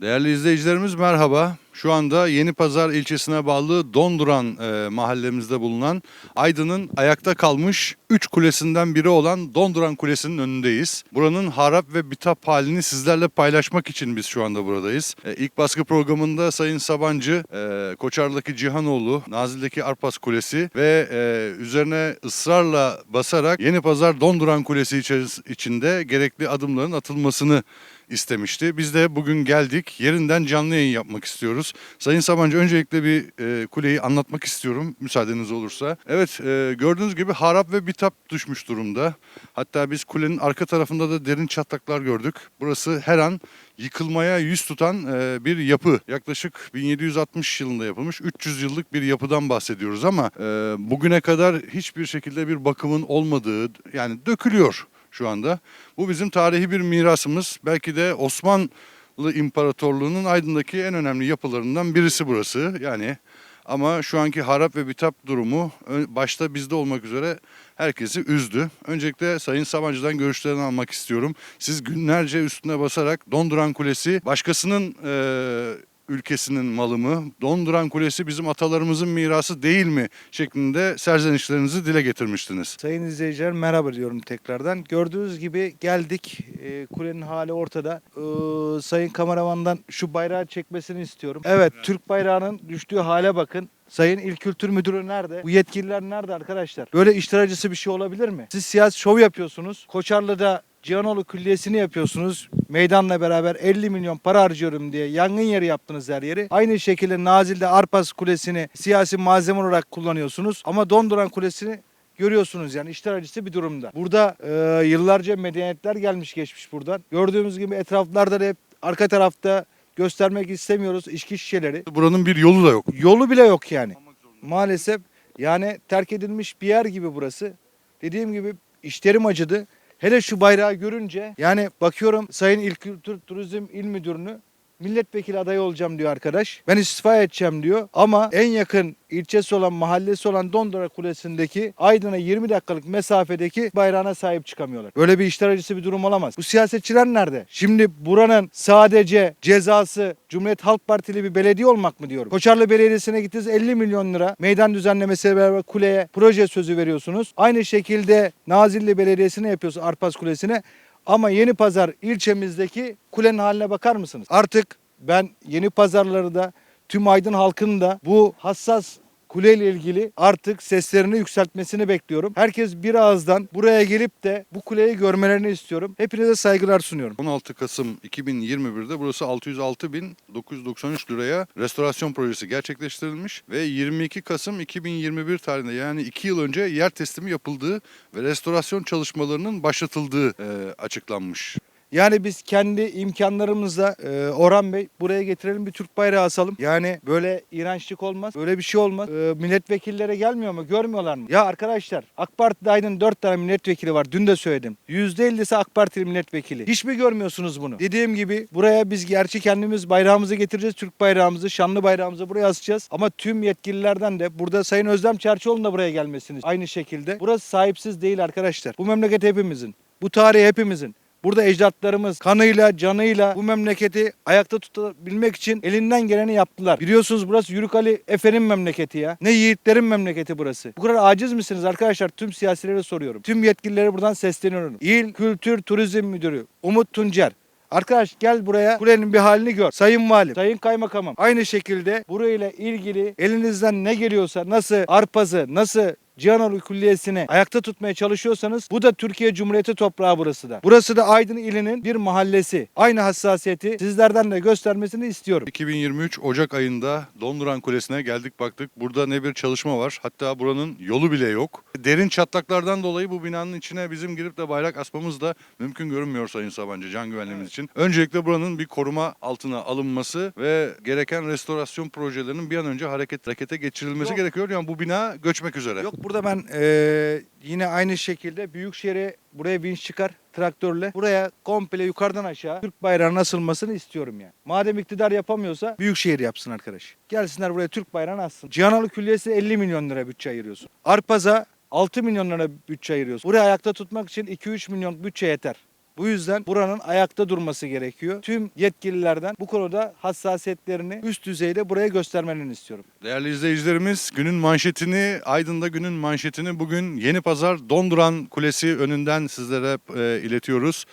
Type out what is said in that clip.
Değerli izleyicilerimiz merhaba. Şu anda Yeni Pazar ilçesine bağlı Donduran e, mahallemizde bulunan Aydın'ın ayakta kalmış 3 kulesinden biri olan Donduran Kulesi'nin önündeyiz. Buranın harap ve bitap halini sizlerle paylaşmak için biz şu anda buradayız. E, ilk baskı programında Sayın Sabancı, e, Koçar'daki Cihanoğlu, Nazil'deki Arpas Kulesi ve e, üzerine ısrarla basarak Yeni Pazar Donduran Kulesi içeris- içinde gerekli adımların atılmasını istemişti. Biz de bugün geldik. Yerinden canlı yayın yapmak istiyoruz. Sayın Sabancı öncelikle bir e, kuleyi anlatmak istiyorum müsaadeniz olursa. Evet e, gördüğünüz gibi harap ve bitap düşmüş durumda. Hatta biz kulenin arka tarafında da derin çatlaklar gördük. Burası her an yıkılmaya yüz tutan e, bir yapı. Yaklaşık 1760 yılında yapılmış 300 yıllık bir yapıdan bahsediyoruz ama e, bugüne kadar hiçbir şekilde bir bakımın olmadığı yani dökülüyor şu anda. Bu bizim tarihi bir mirasımız. Belki de Osmanlı İmparatorluğu'nun Aydın'daki en önemli yapılarından birisi burası. Yani ama şu anki harap ve bitap durumu başta bizde olmak üzere herkesi üzdü. Öncelikle Sayın Sabancı'dan görüşlerini almak istiyorum. Siz günlerce üstüne basarak Donduran Kulesi başkasının eee, ülkesinin malı mı? Donduran Kulesi bizim atalarımızın mirası değil mi? şeklinde serzenişlerinizi dile getirmiştiniz. Sayın izleyiciler merhaba diyorum tekrardan. Gördüğünüz gibi geldik. Ee, kulenin hali ortada. Ee, sayın kameramandan şu bayrağı çekmesini istiyorum. Evet, Türk bayrağının düştüğü hale bakın. Sayın İl Kültür Müdürü nerede? Bu yetkililer nerede arkadaşlar? Böyle işler acısı bir şey olabilir mi? Siz siyasi şov yapıyorsunuz. Koçarlı'da Cihanoğlu Külliyesi'ni yapıyorsunuz. Meydanla beraber 50 milyon para harcıyorum diye yangın yeri yaptınız her yeri. Aynı şekilde Nazil'de Arpas Kulesi'ni siyasi malzeme olarak kullanıyorsunuz. Ama Donduran Kulesi'ni görüyorsunuz yani işler acısı bir durumda. Burada e, yıllarca medeniyetler gelmiş geçmiş buradan. Gördüğümüz gibi etraflarda da hep arka tarafta göstermek istemiyoruz içki şişeleri. Buranın bir yolu da yok. Yolu bile yok yani. Maalesef yani terk edilmiş bir yer gibi burası. Dediğim gibi işlerim acıdı. Hele şu bayrağı görünce yani bakıyorum Sayın İl Kültür Turizm İl Müdürünü milletvekili adayı olacağım diyor arkadaş. Ben istifa edeceğim diyor. Ama en yakın ilçesi olan mahallesi olan Dondora Kulesi'ndeki Aydın'a 20 dakikalık mesafedeki bayrağına sahip çıkamıyorlar. Böyle bir işler acısı bir durum olamaz. Bu siyasetçiler nerede? Şimdi buranın sadece cezası Cumhuriyet Halk Partili bir belediye olmak mı diyorum? Koçarlı Belediyesi'ne gittiniz 50 milyon lira meydan düzenlemesiyle beraber kuleye proje sözü veriyorsunuz. Aynı şekilde Nazilli Belediyesi'ne yapıyorsunuz Arpas Kulesi'ne. Ama Yeni Pazar ilçemizdeki kulenin haline bakar mısınız? Artık ben Yeni Pazarları da tüm Aydın halkının da bu hassas kuleyle ilgili artık seslerini yükseltmesini bekliyorum. Herkes bir ağızdan buraya gelip de bu kuleyi görmelerini istiyorum. Hepinize saygılar sunuyorum. 16 Kasım 2021'de burası 606.993 liraya restorasyon projesi gerçekleştirilmiş ve 22 Kasım 2021 tarihinde yani 2 yıl önce yer teslimi yapıldığı ve restorasyon çalışmalarının başlatıldığı e, açıklanmış. Yani biz kendi imkanlarımızla e, Orhan Bey buraya getirelim bir Türk bayrağı asalım. Yani böyle iğrençlik olmaz. Böyle bir şey olmaz. E, milletvekillere gelmiyor mu? Görmüyorlar mı? Ya arkadaşlar AK Parti'de Aydın 4 tane milletvekili var. Dün de söyledim. %50'si AK Partili milletvekili. Hiç mi görmüyorsunuz bunu? Dediğim gibi buraya biz gerçi kendimiz bayrağımızı getireceğiz. Türk bayrağımızı, şanlı bayrağımızı buraya asacağız. Ama tüm yetkililerden de burada Sayın Özlem Çerçioğlu'nun da buraya gelmesini aynı şekilde. Burası sahipsiz değil arkadaşlar. Bu memleket hepimizin. Bu tarih hepimizin. Burada ecdatlarımız kanıyla, canıyla bu memleketi ayakta tutabilmek için elinden geleni yaptılar. Biliyorsunuz burası Yürük Ali Efe'nin memleketi ya. Ne yiğitlerin memleketi burası. Bu kadar aciz misiniz arkadaşlar? Tüm siyasilere soruyorum. Tüm yetkililere buradan sesleniyorum. İl Kültür Turizm Müdürü Umut Tuncer. Arkadaş gel buraya kulenin bir halini gör. Sayın Valim, Sayın Kaymakamım. Aynı şekilde burayla ilgili elinizden ne geliyorsa nasıl arpazı, nasıl Cihanoğlu Külliyesi'ni ayakta tutmaya çalışıyorsanız bu da Türkiye Cumhuriyeti toprağı burası da. Burası da Aydın ilinin bir mahallesi. Aynı hassasiyeti sizlerden de göstermesini istiyorum. 2023 Ocak ayında Donduran Kulesi'ne geldik baktık. Burada ne bir çalışma var. Hatta buranın yolu bile yok. Derin çatlaklardan dolayı bu binanın içine bizim girip de bayrak asmamız da mümkün görünmüyor Sayın Sabancı can güvenliğimiz için. Öncelikle buranın bir koruma altına alınması ve gereken restorasyon projelerinin bir an önce hareket harekete geçirilmesi Yok. gerekiyor. Yani bu bina göçmek üzere. Yok burada ben eee, yine aynı şekilde Büyükşehir'e buraya vinç çıkar traktörle. Buraya komple yukarıdan aşağı Türk bayrağının asılmasını istiyorum yani. Madem iktidar yapamıyorsa Büyükşehir yapsın arkadaş. Gelsinler buraya Türk bayrağını assın. Cihanoğlu Külliyesi 50 milyon lira bütçe ayırıyorsun. Arpaz'a 6 milyon lira bütçe ayırıyorsun. Burayı ayakta tutmak için 2-3 milyon bütçe yeter. Bu yüzden buranın ayakta durması gerekiyor. Tüm yetkililerden bu konuda hassasiyetlerini üst düzeyde buraya göstermelerini istiyorum. Değerli izleyicilerimiz günün manşetini Aydın'da günün manşetini bugün Yeni Pazar Donduran Kulesi önünden sizlere e, iletiyoruz.